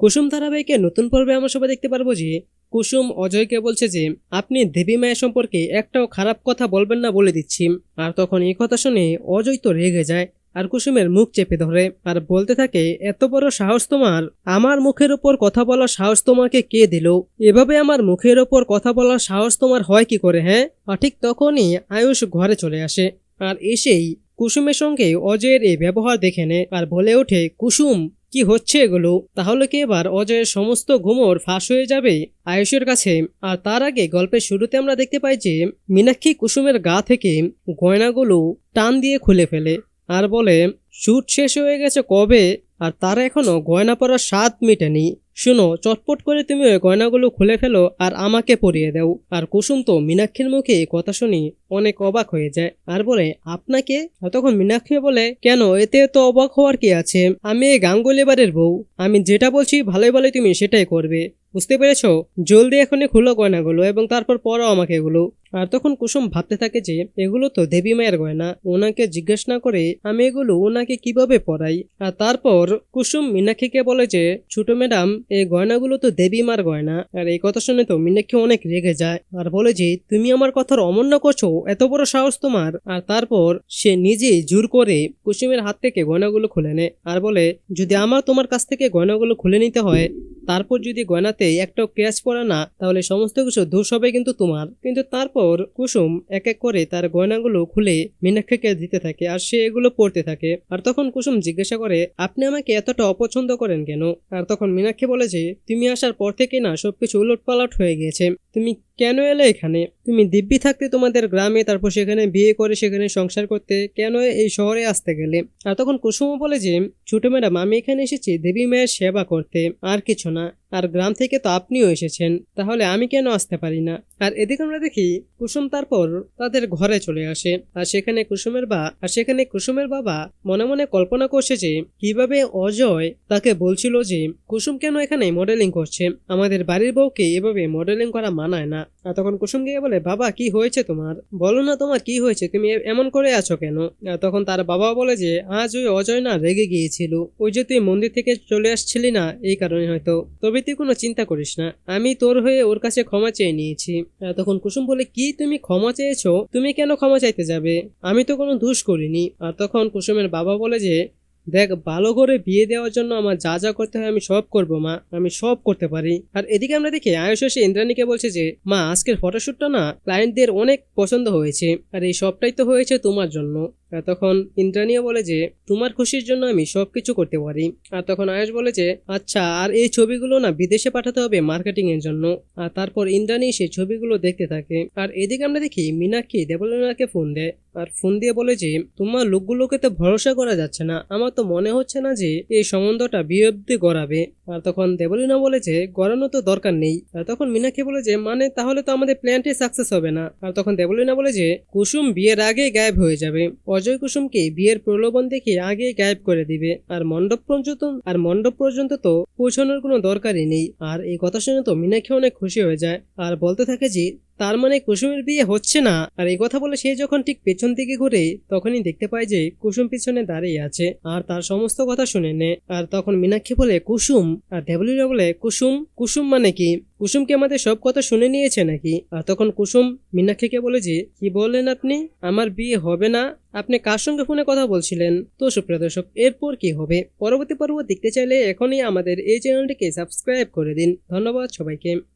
কুসুম ধারাবাহিকে নতুন পর্বে আমরা সবাই দেখতে পারব যে কুসুম অজয়কে বলছে যে, আপনি দেবী মায়ের সম্পর্কে একটাও খারাপ কথা বলবেন না বলে দিচ্ছি। আর তখন এই কথা শুনে অজয় তো রেগে যায় আর কুসুমের মুখ চেপে ধরে আর বলতে থাকে, এত বড় সাহস তোমার। আমার মুখের ওপর কথা বলার সাহস তোমাকে কে দিল? এভাবে আমার মুখের ওপর কথা বলার সাহস তোমার হয় কি করে হ্যাঁ? আর ঠিক তখনই আয়ুষ ঘরে চলে আসে আর এসেই কুসুমের সঙ্গে অজয়ের এই ব্যবহার দেখে নেয় আর বলে ওঠে, কুসুম কি হচ্ছে এগুলো? তাহলে কি এবার অজয়ের সমস্ত ঘুমোর ফাঁস হয়ে যাবে? আয়ুষের কাছে। আর তার আগে গল্পের শুরুতে আমরা দেখতে পাই যে মীনাক্ষী কুসুমের গা থেকে গয়নাগুলো টান দিয়ে খুলে ফেলে। আর বলে শুট শেষ হয়ে গেছে কবে? আর তারা এখনও গয়না পরার স্বাদ মেটেনি। শুনো, চটপট করে তুমি ওই গয়নাগুলো খুলে ফেলো আর আমাকে পরিয়ে দাও। আর কুসুম তো মীনাক্ষীর মুখে কথা শুনি অনেক অবাক হয়ে যায় আর বলে, আপনাকে? তখন মীনাক্ষী বলে, কেন? এতে তো অবাক হওয়ার কি আছে? আমি এই গাঙ্গুলি বাড়ির বউ। আমি যেটা বলছি ভালোই বলে তুমি সেটাই করবে। বুঝতে পেরেছ? জলদি এখনই খুলো গয়নাগুলো এবং তারপর পরাও আমাকে এগুলো। আর তখন কুসুম ভাবতে থাকে যে, এগুলো তো দেবী মায়ের গয়না। ওনাকে জিজ্ঞেস না করে আমি এগুলো ওনাকে কীভাবে পরাই? আর তারপর কুসুম মীনাক্ষীকে বলে যে, ছোট ম্যাডাম, এই গয়নাগুলো তো দেবী মার গয়না। আর এই কথা শুনে তো মীনাক্ষী অনেক রেগে যায়। আর বলে যে, তুমি আমার কথার অমান্য করছ, এত বড় সাহস তোমার। আর তারপর সে নিজেই জোর করে কুসুমের হাত থেকে গয়নাগুলো খুলে নেয়। আর বলে, যদি আমার তোমার কাছ থেকে গয়নাগুলো খুলে নিতে হয় তারপর যদি গয়নাতে একটাও ক্র্যাচ পড়ে না, তাহলে সমস্ত কিছু ধূস হবে কিন্তু তোমার। কিন্তু তারপর কুসুম এক এক করে তার গয়নাগুলো খুলে মীনাক্ষীকে দিতে থাকে আর সে এগুলো পড়তে থাকে। আর তখন কুসুম জিজ্ঞাসা করে, আপনি আমাকে এতটা অপছন্দ করেন কেন? আর তখন মীনাক্ষী বলে যে, তুমি আসার পর থেকে না সবকিছু উলট পালট হয়ে গিয়েছে। তুমি কেন এলে এখানে? তুমি দিব্যি থাকতে তোমাদের গ্রামে, তারপর সেখানে বিয়ে করে সেখানে সংসার করতে কেন এই শহরে আসতে গেলে? আর তখন কুসুম বলে যে, ছোট ম্যাডাম, আমি এখানে এসেছি দেবী মায়ের সেবা করতে, আর কিছু না। আর গ্রাম থেকে তো আপনিও এসেছেন, তাহলে আমি কেন আসতে পারি না? আর এদিকে আমরা দেখি, কুসুম তারপর তাদের ঘরে চলে আসে। আর সেখানে কুসুমের বা, আর সেখানে কুসুমের বাবা মনে মনে কল্পনা করছে যে, কীভাবে অজয় তাকে বলছিল যে, কুসুম কেন এখানে মডেলিং করছে? আমাদের বাড়ির বউকে এভাবে মডেলিং করা মানায় না। তখন কুসুম গিয়ে বলে, বাবা, কি হয়েছে তোমার? বলো না তোমার কি হয়েছে? তুমি এমন করে আছো কেন? তখন তার বাবা বলে যে, আজ ওই অজয় না রেগে গিয়েছিল। ওই যে তুই মন্দির থেকে চলে আসছিলি না, এই কারণে হয়তো। তবে তুই কোনো চিন্তা করিস না। আমি তোর হয়ে ওর কাছে ক্ষমা চেয়ে নিয়েছি। তখন কুসুম বলে, কি তুমি ক্ষমা চেয়েছো? তুমি কেন ক্ষমা চাইতে যাবে? আমি তো কোনো দোষ করিনি। আর তখন কুসুমের বাবা বলে যে দেখ, ভালো করে বিয়ে দেওয়ার জন্য আমার যা যা করতে হয় আমি সব করব, মা। আমি সব করতে পারি। আর এদিকে আমরা দেখি আয়ুষ এসে ইন্দ্রাণীকে বলছে যে, মা, আজকের ফটোশ্যুটটা না ক্লায়েন্টদের অনেক পছন্দ হয়েছে। আর এই সবটাই তো হয়েছে তোমার জন্য। আর তখন ইন্দ্রাণীও বলে যে, তোমার খুশির জন্য আমি সব কিছু করতে পারি। আর তখন আয়ুষ বলে যে আচ্ছা আর এই ছবিগুলো না বিদেশে পাঠাতে হবে মার্কেটিং এর জন্য। আর তারপর ইন্দ্রাণী সেই ছবিগুলো দেখতে থাকে। আর এদিকে আমরা দেখি, মীনাক্ষী দেবলীনাকে ফোন দেয়। আর ফোন দিয়ে বলে যে, তোমার লোকগুলোকে তো ভরসা করা যাচ্ছে না। আমার তো মনে হচ্ছে না যে, এই সম্বন্ধটা বিয়ে অব্দি গড়াবে। আর তখন দেবলিনা বলে যে গড়ানো তো দরকার নেই। আর তখন মীনাক্ষী বলে যে মানে তাহলে তো আমাদের প্ল্যানটি সাকসেস হবে না। আর তখন দেবলিনা বলে যে, কুসুম বিয়ের আগে গায়েব হয়ে যাবে। অজয় কুসুমকে বিয়ের প্রলোভন দেখে আগে গায়েব করে দিবে। আর মণ্ডপ পর্যন্ত, আর মণ্ডপ পর্যন্ত তো পৌঁছানোর কোনো দরকারই নেই। আর এই কথা শুনে তো মীনাক্ষী অনেক খুশি হয়ে যায়। আর বলতে থাকে যে তার মানে কুসুমের বিয়ে হচ্ছে না। আর এই কথা বলে সে যখন ঠিক পেছন দিকে ঘুরে, তখনই দেখতে পায় যে কুসুম পিছনে দাঁড়িয়ে আছে আর তার সমস্ত কথা শুনে নে। আর তখন মীনাক্ষী বলে, কুসুম? আর দেবলীরা বলে, কুসুম? কুসুম মানে কি? কুসুম কি আমাদের সব কথা শুনে নিয়েছে নাকি? আর তখন কুসুম মীনাক্ষীকে বলে যে, কি বললেন আপনি? আমার বিয়ে হবে না। আপনি কার সঙ্গে ফোনে কথা বলছিলেন? তো সুপ্রিয় দর্শক, এরপর কি হবে? পরবর্তী পর্ব দেখতে চাইলে এখনই আমাদের এই চ্যানেলটিকে সাবস্ক্রাইব করে দিন। ধন্যবাদ সবাইকে।